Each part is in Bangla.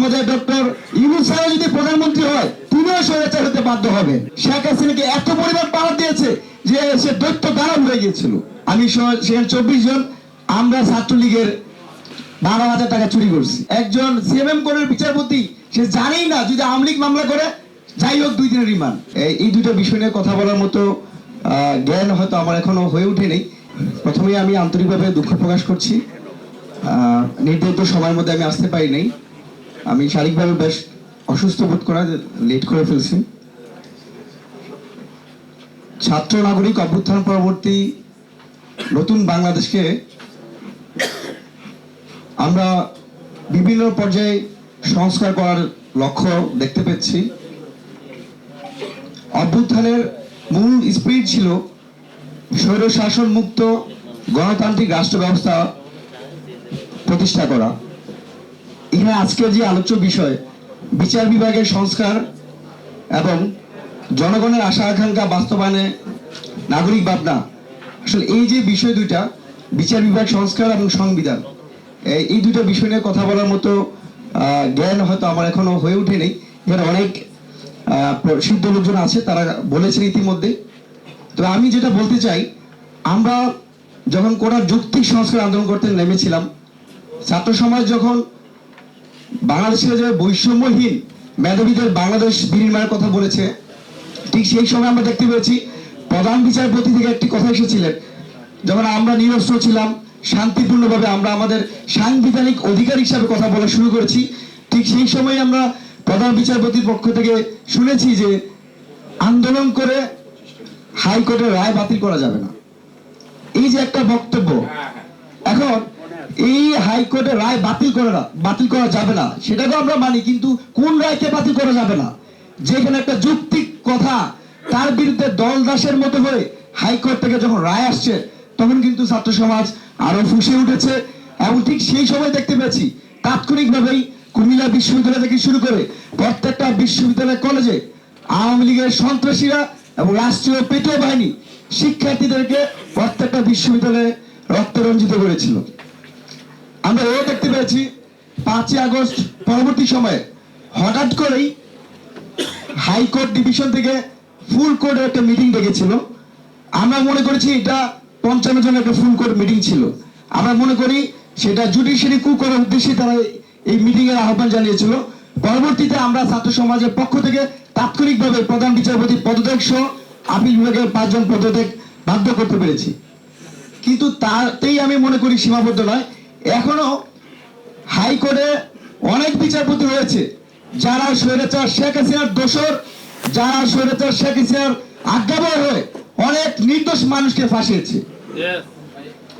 আমাদের ডক্টর ইউনুস সাহেব যদি প্রধানমন্ত্রী হয়, তিনিও স্বৈরাচার হতে বাধ্য হবে শেখ হাসিনাকে এত পরিমাণ পাওয়ার দিয়েছে যে সে দৈত্য দানব হয়ে গিয়েছিল। আমি সেখানে চব্বিশ জন আমরা ছাত্রলীগের বারো হাজার টাকা চুরি করছি। একজন সিএমএম কোর্টের বিচারপতি, সে জানেই না যদি আওয়ামী লীগ মামলা করে, যাই হোক, দুই দিনের রিমান্ড। এই- দুটো বিষয় নিয়ে কথা বলার মতো জ্ঞান হয়তো আমার এখনও হয়ে ওঠেনি প্রথমে আমি আন্তরিকভাবে দুঃখ প্রকাশ করছি। নির্ধারিত সময়ের মধ্যে আমি আসতে পারি নাই। আমি শারীরিকভাবে বেশ অসুস্থ বোধ করা লেট করে ফেলছি। ছাত্র নাগরিক অভ্যুত্থান পরবর্তী নতুন বাংলাদেশকে আমরা বিভিন্ন পর্যায়ে সংস্কার করার লক্ষ্য দেখতে পাচ্ছি অভ্যুত্থানের মূল স্পিরিট ছিল স্বৈর শাসন মুক্ত গণতান্ত্রিক রাষ্ট্র ব্যবস্থা প্রতিষ্ঠা করা। এখানে আজকের যে আলোচ্য বিষয়, বিচার বিভাগের সংস্কার এবং জনগণের আশা আকাঙ্ক্ষা বাস্তবায়নে নাগরিক ভাবনা, আসলে এই যে বিষয় দুইটা, বিচার বিভাগ সংস্কার এবং সংবিধান, এই- দুটো বিষয় নিয়ে কথা বলার মতো জ্ঞান হয়তো আমার এখনও হয়ে ওঠেনি। এখানে অনেক সিদ্ধ লোকজন আছে, তারা বলেছেন ইতিমধ্যে। তো আমি যেটা বলতে চাই, আমরা যখন কোটা যুক্তি সংস্কার আন্দোলন করতে নেমেছিলাম, ছাত্র সমাজ যখন বাংলাদেশের যে বৈষম্যহীন মেধাবীদের বাংলাদেশ বিনিময়ের কথা বলেছে ঠিক সেই সময় আমরা দেখতে পেয়েছি প্রধান বিচারপতি থেকে একটি কথা এসেছিলেন যখন আমরা নিরস্ত্র ছিলাম শান্তিপূর্ণভাবে আমরা আমাদের সাংবিধানিক অধিকার হিসাবে কথা বলা শুরু করেছি। ঠিক সেই সময় আমরা প্রধান বিচারপতির পক্ষ থেকে শুনেছি যে আন্দোলন করে হাইকোর্টের রায় বাতিল করা যাবে না। এই যে একটা বক্তব্য এখন এই হাইকোর্টের রায় বাতিল করে না, বাতিল করা যাবে না। সেটাকে আমরা মানি, কিন্তু কোন রায়কে বাতিল করা যাবে না? যেখানে একটা যুক্তিক কথা, তার বিরুদ্ধে দল দাসের মতো হয়ে হাইকোর্ট থেকে যখন রায় আসছে, তখন কিন্তু ছাত্র সমাজ আরও ফুসে উঠেছে, এবং ঠিক সেই সময় দেখতে পেয়েছি, তাৎক্ষণিকভাবেই কুমিল্লা বিশ্ববিদ্যালয় থেকে শুরু করে প্রত্যেকটা বিশ্ববিদ্যালয় কলেজে আওয়ামী লীগের সন্ত্রাসীরা এবং রাষ্ট্রীয় পেট্রো বাহিনী শিক্ষার্থীদেরকে প্রত্যেকটা বিশ্ববিদ্যালয়ে রক্ত রঞ্জিত করেছিল। আমরা এও দেখতে পেয়েছি, পাঁচই আগস্ট পরবর্তী সময়ে হঠাৎ করেই হাইকোর্ট ডিভিশন থেকে ফুল কোর্টের একটা মিটিং ডেকেছিল। আমরা মনে করেছি এটা পঞ্চান্ন জনের একটা ফুল কোর্ট মিটিং ছিল। আমরা মনে করি সেটা জুডিশিয়ারি কু করার উদ্দেশ্যে তারা এই মিটিং এর আহ্বান জানিয়েছিল। পরবর্তীতে আমরা ছাত্র সমাজের পক্ষ থেকে তাৎক্ষণিকভাবে প্রধান বিচারপতি পদত্যাগ সহ আপিল বিভাগের পাঁচজন পদত্যাগ বাধ্য করতে পেরেছি। কিন্তু তাতেই আমি মনে করি সীমাবদ্ধ নয় এখনও হাইকোর্টে অনেক বিচারপতি রয়েছে। যারা স্বৈরাচার শেখ হাসিনার দোষর যারা স্বৈরাচার শেখ হাসিনার আজ্ঞাবহ হয়ে অনেক নির্দোষ মানুষকে ফাঁসিয়েছে।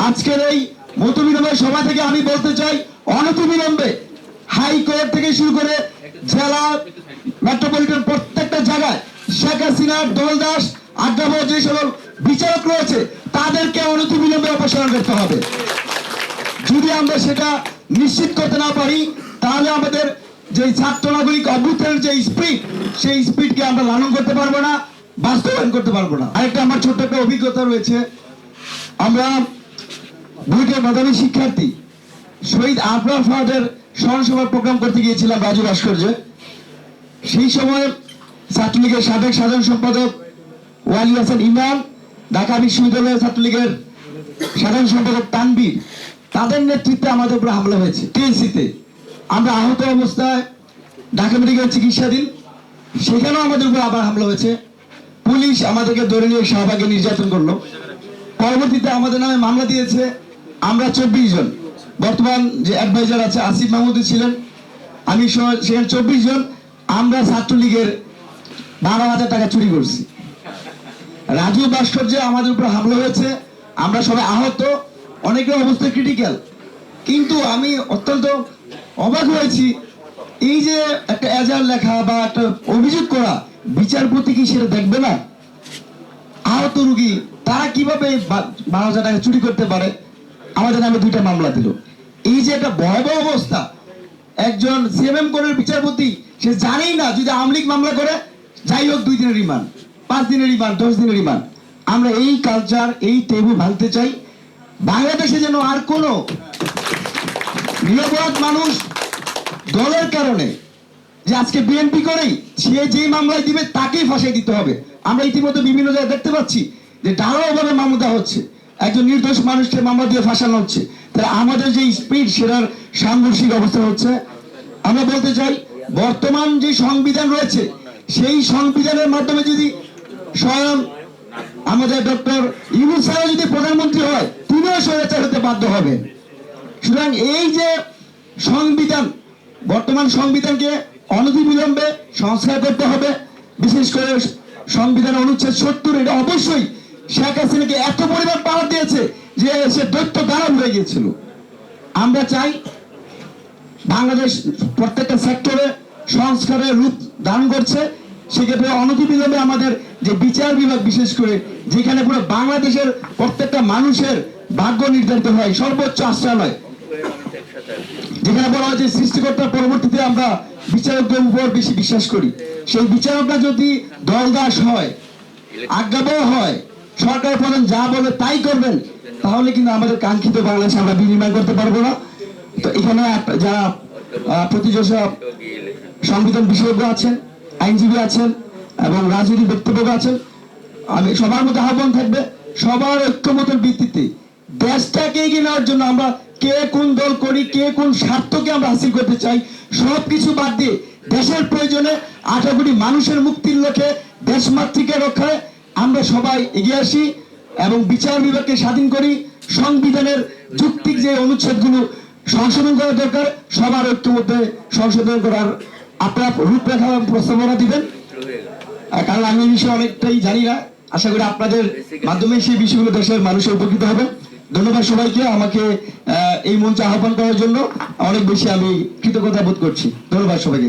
আজকের এই মতবিনিময় সভা থেকে আমি বলতে চাই অনতিবিলম্বে হাইকোর্ট থেকে শুরু করে জেলা মেট্রোপলিটন প্রত্যেকটা জায়গায় শেখ হাসিনার দলদাস আজ্ঞাবহ যে সকল বিচারক রয়েছে তাদেরকে অনতিবিলম্বে অপসারণ করতে হবে। যদি আমরা সেটা নিশ্চিত করতে না পারি, তাহলে আমাদের যে ছাত্র নাগরিক অভ্যুত্থানের যে স্পিড সেই স্পিডকে আমরা লালন করতে পারব না, বাস্তবায়ন করতে পারব না। আরেকটা আমার ছোট্ট একটা অভিজ্ঞতা রয়েছে। আমরা বুয়েটের মেধাবী শিক্ষার্থী, শহীদ আফরান ফাহাদের স্মরণসভার প্রোগ্রাম করতে গিয়েছিলাম রাজু ভাস্কর্যে। সেই সময় ছাত্রলীগের সাবেক সাধারণ সম্পাদক ওয়ালি হাসান ইমরান, ঢাকা বিশ্ববিদ্যালয়ের ছাত্রলীগের সাধারণ সম্পাদক তানবীর তাদের নেতৃত্বে আমাদের উপরে হামলা হয়েছে। টিএনসিতে। আমরা আহত অবস্থায় ঢাকা মেডিকেল চিকিৎসাধীন। সেখানেও আমাদের উপরে আবার হামলা হয়েছে। পুলিশ আমাদেরকে ধরে নিয়ে শাহবাগে নির্যাতন করল। পরবর্তীতে আমাদের নামে মামলা দিয়েছে আমরা চব্বিশ জন। বর্তমান যে অ্যাডভাইজার আছে আসিফ মাহমুদ ছিলেন। আমি সেখানে চব্বিশ জন। আমরা ছাত্রলীগের বারো হাজার টাকা চুরি করছি। রাজু ভাস্কর্যে আমাদের উপর হামলা হয়েছে। আমরা সবাই আহত। অনেকের অবস্থা ক্রিটিক্যাল কিন্তু আমি অত্যন্ত অবাক হয়েছি। এই যে একটা এজার লেখা বা একটা অভিযোগ করা, বিচারপতি কি সেটা দেখবে না? আহত রুগী, তারা কীভাবে বারো হাজার টাকা চুরি করতে পারে? আমাদের নামে দুইটা মামলা দিল। এই যে একটা ভয়াবহ অবস্থা, একজন সিএমএম কোর্টের বিচারপতি, সে জানেই না যদি আওয়ামী লীগ মামলা করে, যাই হোক দুই দিনের রিমান্ড, পাঁচ দিনের রিমান্ড, দশ দিনের রিমান্ড। আমরা এই কালচার এই টেবু ভাঙতে চাই। বাংলাদেশে যেন আর কোনো নিরপরাধ মানুষ দলের কারণে যে আজকে বিএনপি করেই সে যেই মামলায় দিবে তাকেই ফাঁসিয়ে দিতে হবে। আমরা ইতিমধ্যে বিভিন্ন জায়গায় দেখতে পাচ্ছি যে ঢালাওভাবে মামলা হচ্ছে। একজন নির্দোষ মানুষকে মামলা দিয়ে ফাঁসানো হচ্ছে। তাহলে আমাদের যে স্পিড, সেটার সাংঘর্ষিক অবস্থা হচ্ছে। আমরা বলতে চাই, বর্তমান যে সংবিধান রয়েছে, সেই সংবিধানের মাধ্যমে যদি স্বয়ং আমাদের ডক্টর ইউনুস যদি প্রধানমন্ত্রী হয় তিনিও স্বৈরাচার হতে বাধ্য হবেন সুতরাং এই যে সংবিধান, বর্তমান সংবিধানকে অনতিবিলম্বে সংস্কার করতে হবে, বিশেষ করে সংবিধান অনুচ্ছেদ সত্তর, এটা অবশ্যই শেখ হাসিনাকে এত পরিমাণ পাওয়ার দিয়েছে যে সে দৈত্য দাঁড়ান হয়ে গিয়েছিল। আমরা চাই বাংলাদেশ প্রত্যেকটা সেক্টরে সংস্কারের রূপ দান করছে। সেক্ষেত্রে অনতিবিলম্বে আমাদের যে বিচার বিভাগ, বিশেষ করে যেখানে পুরো বাংলাদেশের প্রত্যেকটা মানুষের ভাগ্য নির্ধারিত হয়, সর্বোচ্চ আশ্রয়ালয়। যেখানে বলা হয় যে সৃষ্টিকর্তার পরবর্তীতে আমরা বিচারকদের উপর বেশি বিশ্বাস করি। সেই বিচারকরা যদি দলদাস হয়, আজ্ঞাবহ হয় সরকার প্রধান যা বলে তাই করবেন, তাহলে কিন্তু আমাদের কাঙ্ক্ষিত বাংলাদেশ আমরা বিনিময় করতে পারব না। তো এখানে যারা প্রতিযোগিতা সংবিধান বিশেষজ্ঞ আছেন, আইনজীবী আছেন, এবং রাজনৈতিক বক্তব্য আছেন, আমি সবার মধ্যে আহ্বান থাকবে, সবার ঐক্যমতের ভিত্তিতে দেশটাকে এগিয়ে নেওয়ার জন্য আমরা কে কোন দল করি, কে কোন স্বার্থকে আমরা হাসিল করতে চাই সব কিছু বাদ দিয়ে দেশের প্রয়োজনে আঠারো কোটি মানুষের মুক্তির লক্ষ্যে দেশমাতৃকে রক্ষায় আমরা সবাই এগিয়ে আসি এবং বিচার বিভাগকে স্বাধীন করি। সংবিধানের যুক্তিক যে অনুচ্ছেদগুলো সংশোধন করা দরকার, সবার ঐক্যমধ্যে সংশোধন করার আপনার রূপরেখা এবং প্রস্তাবনা দিবেন। কারণ আমি এই বিষয়ে অনেকটাই জানি না। আশা করি আপনাদের মাধ্যমে সেই বিষয়গুলো দেশের মানুষের উপকৃত হবে। ধন্যবাদ সবাইকে আমাকে এই মঞ্চে আহ্বান করার জন্য। অনেক বেশি আমি কৃতজ্ঞতা বোধ করছি। ধন্যবাদ সবাইকে।